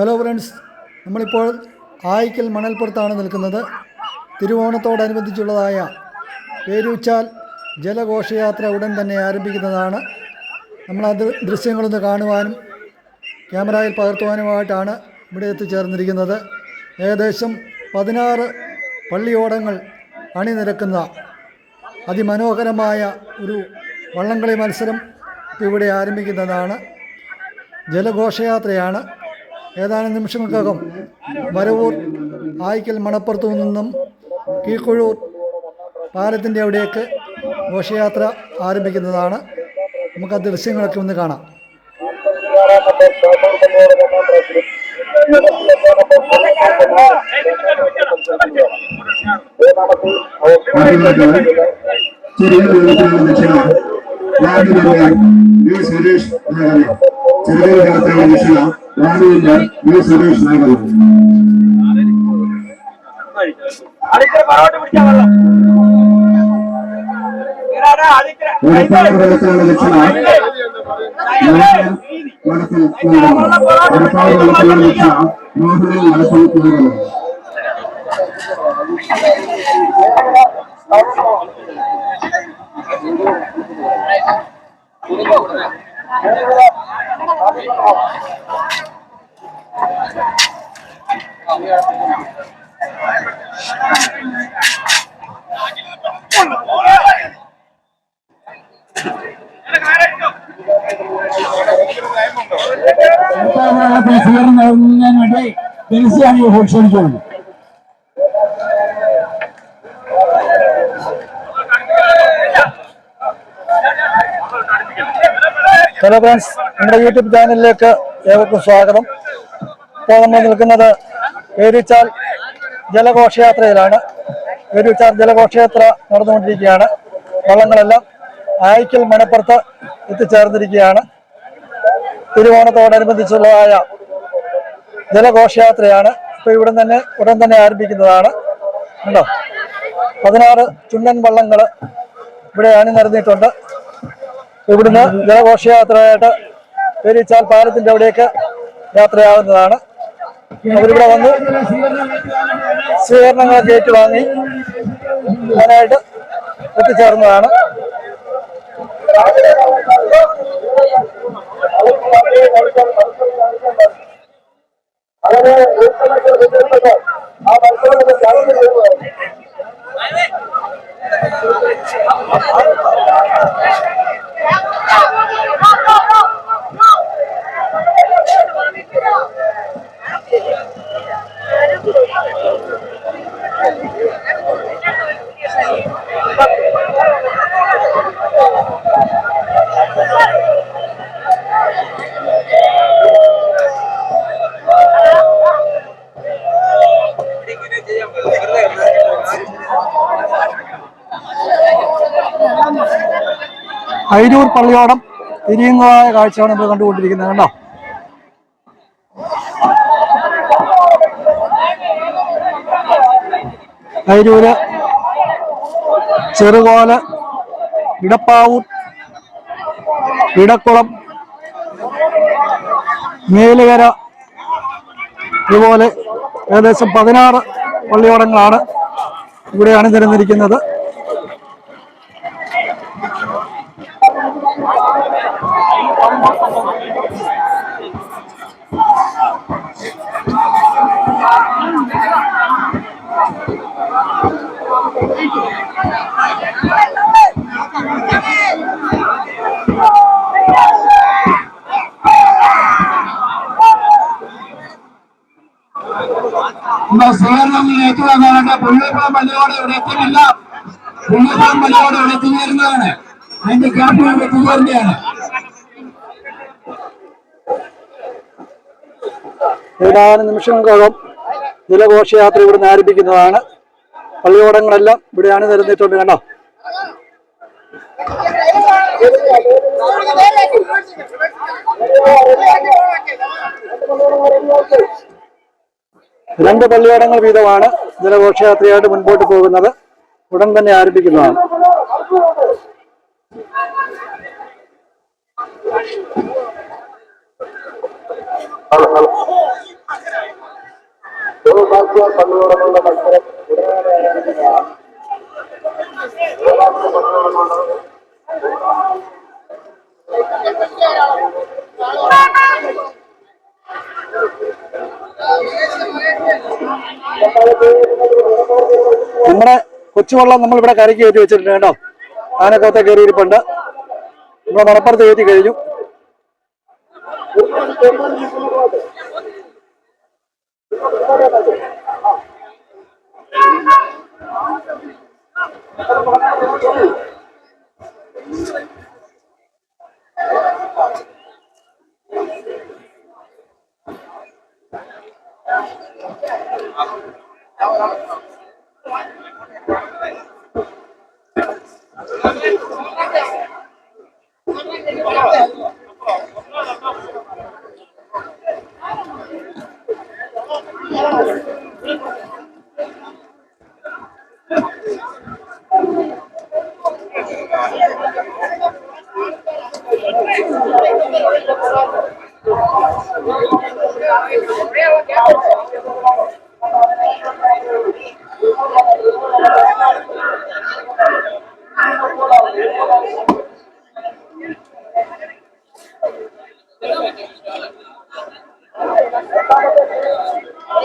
Hello friends നമ്മളിപ്പോൾ ആയിക്കൽ മണൽപ്പുറത്താണ് നിൽക്കുന്നത്. തിരുവോണത്തോടനുബന്ധിച്ചുള്ളതായ പേരൂച്ചാൽ ജലഘോഷയാത്ര ഉടൻ തന്നെ ആരംഭിക്കുന്നതാണ്. നമ്മളത് ദൃശ്യങ്ങളൊന്ന് കാണുവാനും ക്യാമറയിൽ പകർത്തുവാനുമായിട്ടാണ് ഇവിടെ എത്തിച്ചേർന്നിരിക്കുന്നത്. ഏകദേശം പതിനാറ് പള്ളിയോടങ്ങൾ അണിനിരക്കുന്ന അതിമനോഹരമായ ഒരു വള്ളംകളി മത്സരം ഇവിടെ ആരംഭിക്കുന്നതാണ്. ജലഘോഷയാത്രയാണ്. ഏതാനും നിമിഷങ്ങൾക്കകം വരവൂർ ആയിക്കൽ മണപ്പുറത്തു നിന്നും കീഴ്ക്കുഴൂർ പാലത്തിന്റെ അവിടേക്ക് ഘോഷയാത്ര ആരംഭിക്കുന്നതാണ്. നമുക്ക് ആ ദൃശ്യങ്ങളൊക്കെ ഒന്ന് കാണാം. ചെറിയ ലക്ഷ്യങ്ങൾ ராமலிங்கம் வி சுரேஷ் நாகராஜ் மனசில் സ്വീകരണം നൽകുന്നതിന് വേണ്ടി ഹലോ ഫ്രണ്ട്സ് നമ്മുടെ യൂട്യൂബ് ചാനലിലേക്ക് ഏവർക്കും സ്വാഗതം. ഇപ്പോൾ നമ്മൾ നിൽക്കുന്നത് പേരുച്ചാൽ ജലഘോഷയാത്രയിലാണ്. പേരുച്ചാൽ ജലഘോഷയാത്ര നടന്നുകൊണ്ടിരിക്കുകയാണ്. വള്ളങ്ങളെല്ലാം ആയിക്കൽ മണപ്പുറത്ത് എത്തിച്ചേർന്നിരിക്കുകയാണ്. തിരുവോണത്തോടനുബന്ധിച്ചുള്ളതായ ജലഘോഷയാത്രയാണ് ഇപ്പോൾ ഇവിടെ തന്നെ ഉടൻ തന്നെ ആരംഭിക്കുന്നതാണ്. കണ്ടോ? പതിനാറ് ചുണ്ടൻ വള്ളങ്ങൾ ഇവിടെ അണിനിരന്നിട്ടുണ്ട് ഇവിടുന്ന് ജലഘോഷയാത്രയായിട്ട് പെരിച്ചാൽ പാലത്തിന്റെ അവിടേക്ക് യാത്രയാവുന്നതാണ്. അവരിവിടെ വന്ന് സ്വീകരണങ്ങളൊക്കെ ഏറ്റുവാങ്ങി അതിനായിട്ട് എത്തിച്ചേർന്നതാണ്. అలాగే ఆ పరిశ్రమ చాలా అయిపోయారు അയിരൂർ പള്ളിയോടം തിരിയുന്നതായ കാഴ്ചയാണ് നമ്മൾ കണ്ടുകൊണ്ടിരിക്കുന്നത് കണ്ടോ? അയിരൂര് ചെറുകോൽ ഇടപ്പാവൂർ ഇടക്കുളം മേലുകര ഇതുപോലെ ഏകദേശം പതിനാറ് പള്ളിയോടങ്ങളാണ് ഇവിടെ അണിനിരന്നിരിക്കുന്നത് ഇന്ന് സ്വീകരണം ഏറ്റുവാങ്ങാനായിട്ട് പുള്ളിപ്പുറം പള്ളിയോട് ഇവിടെ എത്തുന്നില്ല പുള്ളിപ്പുറം പള്ളിയോട് ഇവിടെ എത്തിച്ചേരുന്നതാണ് അതിന്റെ ക്യാമ്പ് എത്തിച്ചേരുന്നതാണ് ഏതാനും നിമിഷങ്ങൾക്കകം നിലഘോഷയാത്ര ഇവിടുന്ന് ആരംഭിക്കുന്നതാണ്. പള്ളിയോടങ്ങളെല്ലാം ഇവിടെയാണ് നിരന്നിട്ടുണ്ട് കണ്ടോ? രണ്ട് പള്ളിയോടങ്ങൾ വീതമാണ്. ജലഘോഷയാത്രയായിട്ട് മുൻപോട്ട് പോകുന്നത് ഉടൻ തന്നെ ആരംഭിക്കുന്നതാണ്. സെബാസ്റ്റ്യൻ പള്ളിയോടമുള്ള നമ്മുടെ കൊച്ചുവള്ളം നമ്മൾ ഇവിടെ കരയ്ക്ക് കയറ്റി വെച്ചിട്ടുണ്ട് കേട്ടോ. ആനക്കോത്തെ കയറിയിരിപ്പുണ്ട്. നമ്മുടെ മണപ്പുറത്ത് കയറ്റി കഴിഞ്ഞു. Meu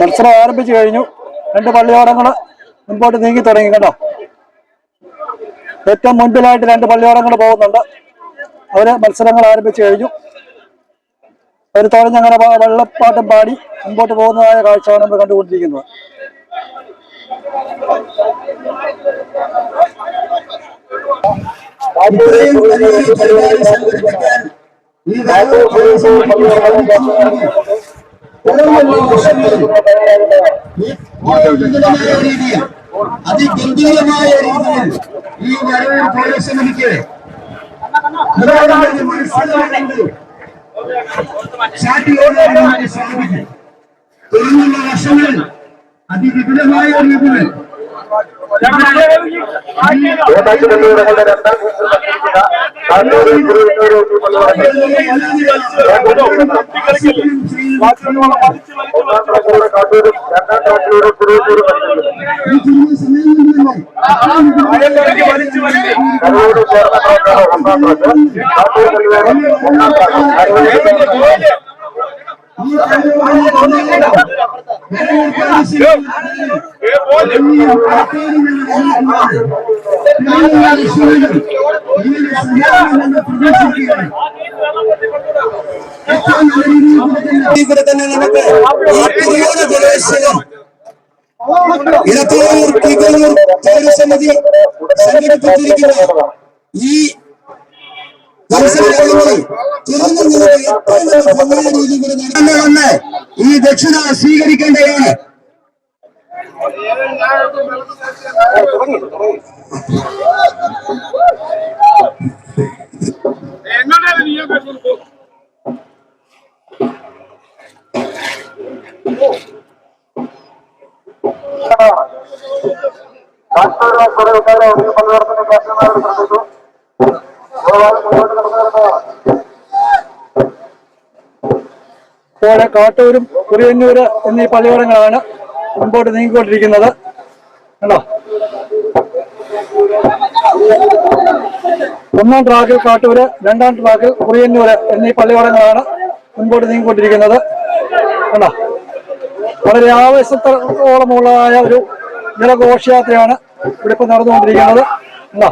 മത്സരം ആരംഭിച്ചു കഴിഞ്ഞു. രണ്ട് പള്ളിയോടങ്ങൾ മുൻപോട്ട് നീങ്ങി തുടങ്ങി കേട്ടോ. ഏറ്റവും മുൻപിലായിട്ട് രണ്ട് പള്ളിയോടങ്ങൾ പോകുന്നുണ്ട്. അവർ മത്സരങ്ങൾ ആരംഭിച്ചു കഴിഞ്ഞു. ഒരു തുഴഞ്ഞങ്ങനെ വ- വെള്ളപ്പാട്ടും പാടി മുമ്പോട്ട് പോകുന്നതായ കാഴ്ചയാണ് നമ്മൾ കണ്ടുകൊണ്ടിരിക്കുന്നത്. ഇത്രയും പരിപാടി സംഘടിപ്പിക്കാൻ ഈ വിപുലമായ രീതിയിൽ അതിഗംഭീരമായ രീതിയിൽ ഈ വരവിൽ പോലീസ് എനിക്ക് മത്സരങ്ങളുണ്ട് ചാട്ടിയോടെ സാധിക്കും തുടർന്നുള്ള വർഷങ്ങളിൽ അതിവിപുലമായ രീതിയിൽ ఈ ഈ ദക്ഷിണ സ്വീകരിക്കേണ്ടതാണ്. കാട്ടൂരും കുറിയന്നൂര് എന്നീ പള്ളിയോടങ്ങളാണ് മുമ്പോട്ട് നീങ്ങിക്കൊണ്ടിരിക്കുന്നത്. കണ്ടോ? ഒന്നാം ട്രാക്കിൽ കാട്ടൂര് രണ്ടാം ട്രാക്കിൽ കുറിയന്നൂര് എന്നീ പള്ളിയോടങ്ങളാണ് മുൻപോട്ട് നീങ്ങിക്കൊണ്ടിരിക്കുന്നത്. കണ്ടോ? വളരെ ആവേശത്തോളമുള്ളതായ ഒരു ജലഘോഷയാത്രയാണ് ഇവിടെ ഇപ്പൊ നടന്നുകൊണ്ടിരിക്കുന്നത്. കണ്ടോ?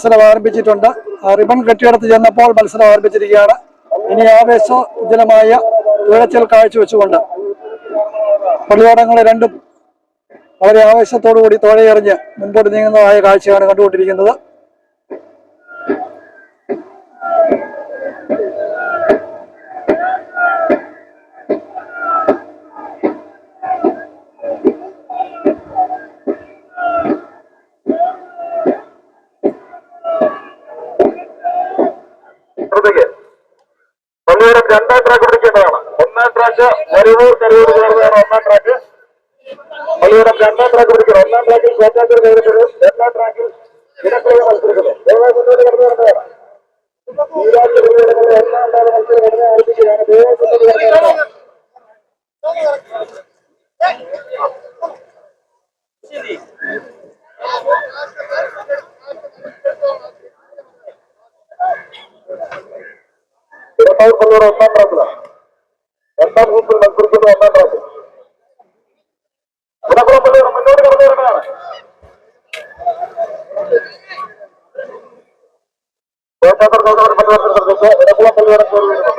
മത്സരം ആരംഭിച്ചിട്ടുണ്ട്. റിബൺ കെട്ടിയെടുത്ത് ചെന്നപ്പോൾ മത്സരം ആരംഭിച്ചിരിക്കുകയാണ്. ഇനി ആവേശോജ്ജലമായ തുഴച്ചൽ കാഴ്ചവെച്ചുകൊണ്ട് പള്ളിയോടങ്ങളെ രണ്ടും വളരെ ആവേശത്തോടു കൂടി തുഴയെറിഞ്ഞ് മുൻപോട്ട് നീങ്ങുന്നതായ കാഴ്ചയാണ് കണ്ടുകൊണ്ടിരിക്കുന്നത്. ട്രാക്ക് പിടിക്കേണ്ടതാണ് ഒന്നാം ട്രാക്ക് വരവൂർ കരൂർ ചേർന്നതാണ് ഒന്നാം ട്രാക്ക് പള്ളിയോടം രണ്ടാം ട്രാക്ക് പിടിക്കണം ഒന്നാം ട്രാക്കിൽ കോട്ടാക്കർ നേരിട്ടത് രണ്ടാം ട്രാക്കിൽ ഇടക്കുള്ള മത്സരിക്കുന്നു. ദയവായി മുന്നോട്ട് കടന്നു വരേണ്ടതാണ് ഈ രാജ്യ പ്രതിനിധികളുടെ ഒന്നാം ഉണ്ടാകുന്ന മത്സരം ഉടനെ ആരംഭിക്കുകയാണ്. കടന്നു വരേണ്ടതാണ് ഇടപ്പാൾ പള്ളിയുടെ ഒന്നാം ട്രാക്കിലാണ് രണ്ടാം ഗ്രൂപ്പിൽ മത്സരിക്കുന്ന ഒന്നാം ട്രാക്ക് ഇടക്കുളം പള്ളിയുടെ മുന്നോട്ട് കടന്നു വരേണ്ടതാണ് കോട്ടാക്കർ ഗൗതമൻ പള്ളിയോടത്തിൽ ഇടക്കുളം പള്ളിയുടെ കയറി വരുന്നു